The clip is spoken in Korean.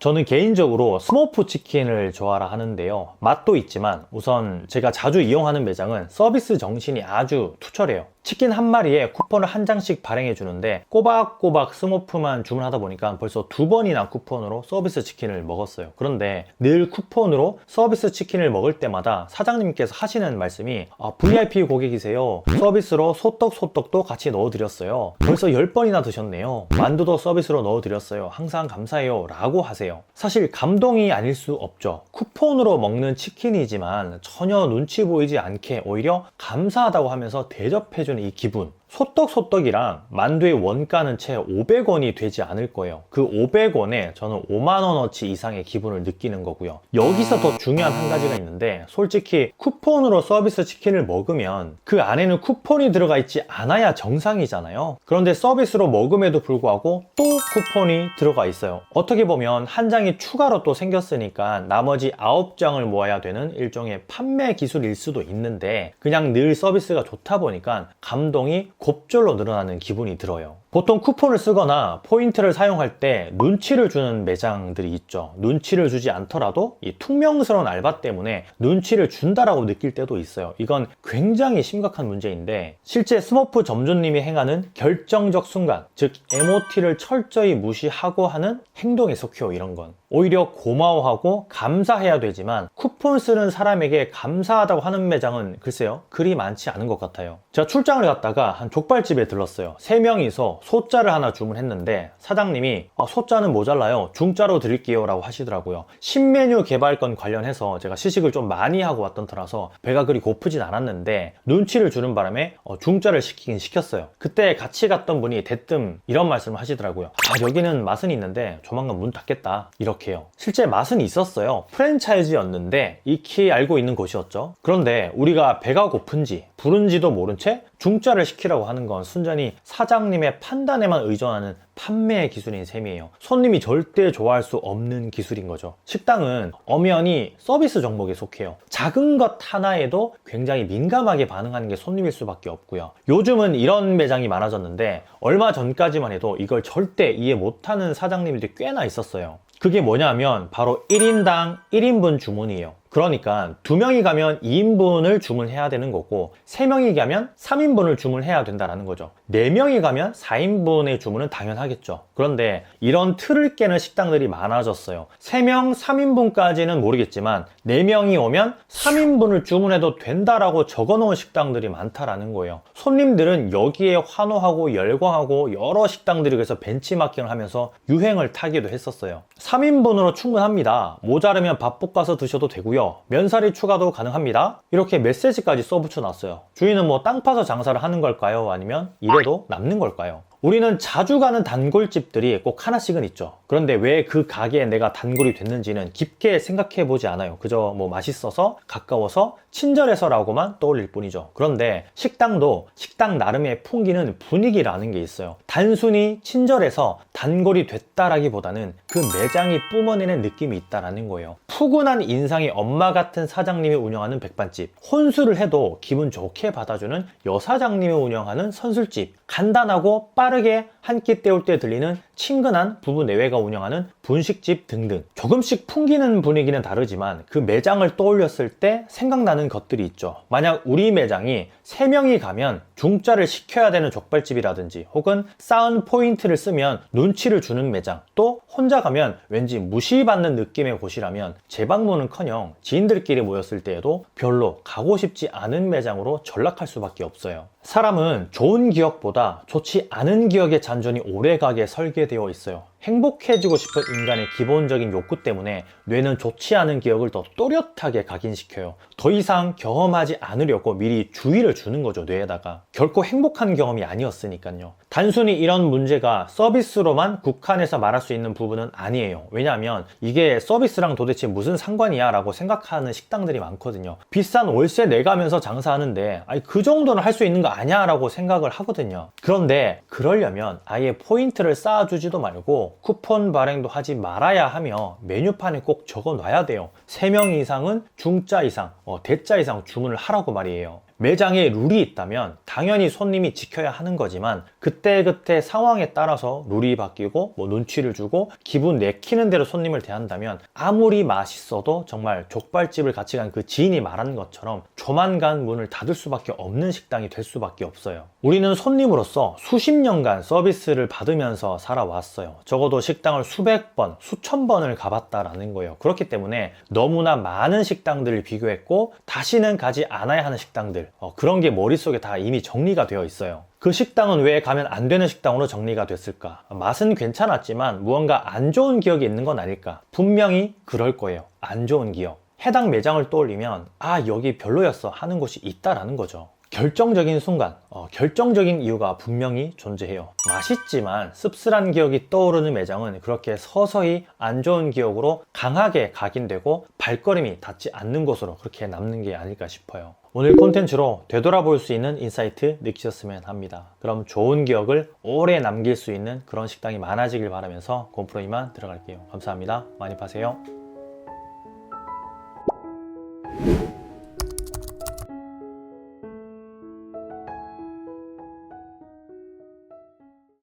저는 개인적으로 스모프 치킨을 좋아라 하는데요. 맛도 있지만 우선 제가 자주 이용하는 매장은 서비스 정신이 아주 투철해요. 치킨 한 마리에 쿠폰을 한 장씩 발행해 주는데 꼬박꼬박 스모프만 주문하다 보니까 벌써 두 번이나 쿠폰으로 서비스 치킨을 먹었어요. 그런데 늘 쿠폰으로 서비스 치킨을 먹을 때마다 사장님께서 하시는 말씀이 아, VIP 고객이세요. 서비스로 소떡 소떡도 같이 넣어드렸어요. 벌써 10번이나 드셨네요. 만두도 서비스로 넣어드렸어요. 항상 감사해요. 라고 하세요. 사실 감동이 아닐 수 없죠. 쿠폰으로 먹는 치킨이지만 전혀 눈치 보이지 않게 오히려 감사하다고 하면서 대접해주는 이 기분. 소떡소떡이랑 만두의 원가는 채 500원이 되지 않을 거예요. 그 500원에 저는 5만원어치 이상의 기분을 느끼는 거고요. 여기서 더 중요한 한 가지가 있는데 솔직히 쿠폰으로 서비스 치킨을 먹으면 그 안에는 쿠폰이 들어가 있지 않아야 정상이잖아요. 그런데 서비스로 먹음에도 불구하고 또 쿠폰이 들어가 있어요. 어떻게 보면 한 장이 추가로 또 생겼으니까 나머지 9장을 모아야 되는 일종의 판매 기술일 수도 있는데 그냥 늘 서비스가 좋다 보니까 감동이 곱절로 늘어나는 기분이 들어요. 보통 쿠폰을 쓰거나 포인트를 사용할 때 눈치를 주는 매장들이 있죠. 눈치를 주지 않더라도 이 퉁명스러운 알바 때문에 눈치를 준다라고 느낄 때도 있어요. 이건 굉장히 심각한 문제인데 실제 스머프 점주님이 행하는 결정적 순간, 즉 MOT를 철저히 무시하고 하는 행동에 속해요. 이런 건. 오히려 고마워하고 감사해야 되지만 쿠폰 쓰는 사람에게 감사하다고 하는 매장은 글쎄요 그리 많지 않은 것 같아요 제가 출장을 갔다가 한 족발집에 들렀어요 세 명이서 소자를 하나 주문했는데 사장님이 아, 소자는 모자라요. 중자로 드릴게요 라고 하시더라고요. 신메뉴 개발권 관련해서 제가 시식을 좀 많이 하고 왔던 터라서 배가 그리 고프진 않았는데 눈치를 주는 바람에 어, 중자를 시키긴 시켰어요. 그때 같이 갔던 분이 대뜸 이런 말씀을 하시더라고요 아 여기는 맛은 있는데 조만간 문 닫겠다. 이렇게 해요. 실제 맛은 있었어요. 프랜차이즈였는데 익히 알고 있는 곳이었죠. 그런데 우리가 배가 고픈지 부른지도 모른 채 중짜를 시키라고 하는 건 순전히 사장님의 판단에만 의존하는 판매 기술인 셈이에요. 손님이 절대 좋아할 수 없는 기술인 거죠. 식당은 엄연히 서비스 종목에 속해요. 작은 것 하나에도 굉장히 민감하게 반응하는 게 손님일 수밖에 없고요. 요즘은 이런 매장이 많아졌는데 얼마 전까지만 해도 이걸 절대 이해 못하는 사장님들이 꽤나 있었어요. 그게 뭐냐면 바로 1인당 1인분 주문이에요. 그러니까 두 명이 가면 2인분을 주문해야 되는 거고 세 명이 가면 3인분을 주문해야 된다는 거죠. 네 명이 가면 4인분의 주문은 당연하겠죠. 그런데 이런 틀을 깨는 식당들이 많아졌어요. 3명 3인분까지는 모르겠지만 4명이 오면 3인분을 주문해도 된다라고 적어놓은 식당들이 많다라는 거예요. 손님들은 여기에 환호하고 열광하고 여러 식당들이 그래서 벤치마킹을 하면서 유행을 타기도 했었어요. 3인분으로 충분합니다. 모자르면 밥 볶아서 드셔도 되고요. 면사리 추가도 가능합니다. 이렇게 메시지까지 써붙여 놨어요. 주인은 뭐 땅 파서 장사를 하는 걸까요? 아니면 이래도 남는 걸까요? 우리는 자주 가는 단골집들이 꼭 하나씩은 있죠. 그런데 왜 그 가게에 내가 단골이 됐는지는 깊게 생각해 보지 않아요. 그저 뭐 맛있어서 가까워서 친절해서라고만 떠올릴 뿐이죠. 그런데 식당도 식당 나름의 풍기는 분위기라는 게 있어요. 단순히 친절해서 단골이 됐다라기보다는 그 매장이 뿜어내는 느낌이 있다라는 거예요. 푸근한 인상의 엄마 같은 사장님이 운영하는 백반집, 혼술을 해도 기분 좋게 받아주는 여사장님이 운영하는 선술집, 간단하고 빠 르게 한 끼 때울 때 들리는 친근한 부부 내외가 운영하는 분식집 등등. 조금씩 풍기는 분위기는 다르지만 그 매장을 떠올렸을 때 생각나는 것들이 있죠. 만약 우리 매장이 3명이 가면 중짜를 시켜야 되는 족발집이라든지 혹은 쌓은 포인트를 쓰면 눈치를 주는 매장 또 혼자 가면 왠지 무시받는 느낌의 곳이라면 재방문은커녕 지인들끼리 모였을 때에도 별로 가고 싶지 않은 매장으로 전락할 수밖에 없어요. 사람은 좋은 기억보다 좋지 않은 기억의 잔존이 오래가게 설계 되어 있어요. 행복해지고 싶은 인간의 기본적인 욕구 때문에 뇌는 좋지 않은 기억을 더 또렷하게 각인시켜요. 더 이상 경험하지 않으려고 미리 주의를 주는 거죠, 뇌에다가. 결코 행복한 경험이 아니었으니까요. 단순히 이런 문제가 서비스로만 국한해서 말할 수 있는 부분은 아니에요. 왜냐하면 이게 서비스랑 도대체 무슨 상관이야 라고 생각하는 식당들이 많거든요. 비싼 월세 내가면서 장사하는데 아니 그 정도는 할 수 있는 거 아니야 라고 생각을 하거든요. 그런데 그러려면 아예 포인트를 쌓아주지도 말고 쿠폰 발행도 하지 말아야 하며 메뉴판에 꼭 적어 놔야 돼요. 3명 이상은 중자 이상, 어, 대자 이상 주문을 하라고 말이에요. 매장에 룰이 있다면 당연히 손님이 지켜야 하는 거지만 그때그때 상황에 따라서 룰이 바뀌고 뭐 눈치를 주고 기분 내키는 대로 손님을 대한다면 아무리 맛있어도 정말 족발집을 같이 간 그 지인이 말한 것처럼 조만간 문을 닫을 수밖에 없는 식당이 될 수밖에 없어요. 우리는 손님으로서 수십 년간 서비스를 받으면서 살아왔어요. 적어도 식당을 수백 번, 수천 번을 가봤다라는 거예요. 그렇기 때문에 너무나 많은 식당들을 비교했고 다시는 가지 않아야 하는 식당들 어, 그런 게 머릿속에 다 이미 정리가 되어 있어요. 그 식당은 왜 가면 안 되는 식당으로 정리가 됐을까? 맛은 괜찮았지만 무언가 안 좋은 기억이 있는 건 아닐까? 분명히 그럴 거예요. 안 좋은 기억. 해당 매장을 떠올리면 아 여기 별로였어 하는 곳이 있다라는 거죠. 결정적인 순간, 어, 결정적인 이유가 분명히 존재해요. 맛있지만 씁쓸한 기억이 떠오르는 매장은 그렇게 서서히 안 좋은 기억으로 강하게 각인되고 발걸음이 닿지 않는 곳으로 그렇게 남는 게 아닐까 싶어요. 오늘 콘텐츠로 되돌아볼 수 있는 인사이트 느끼셨으면 합니다. 그럼 좋은 기억을 오래 남길 수 있는 그런 식당이 많아지길 바라면서 곰프로 이만 들어갈게요. 감사합니다. 많이 파세요.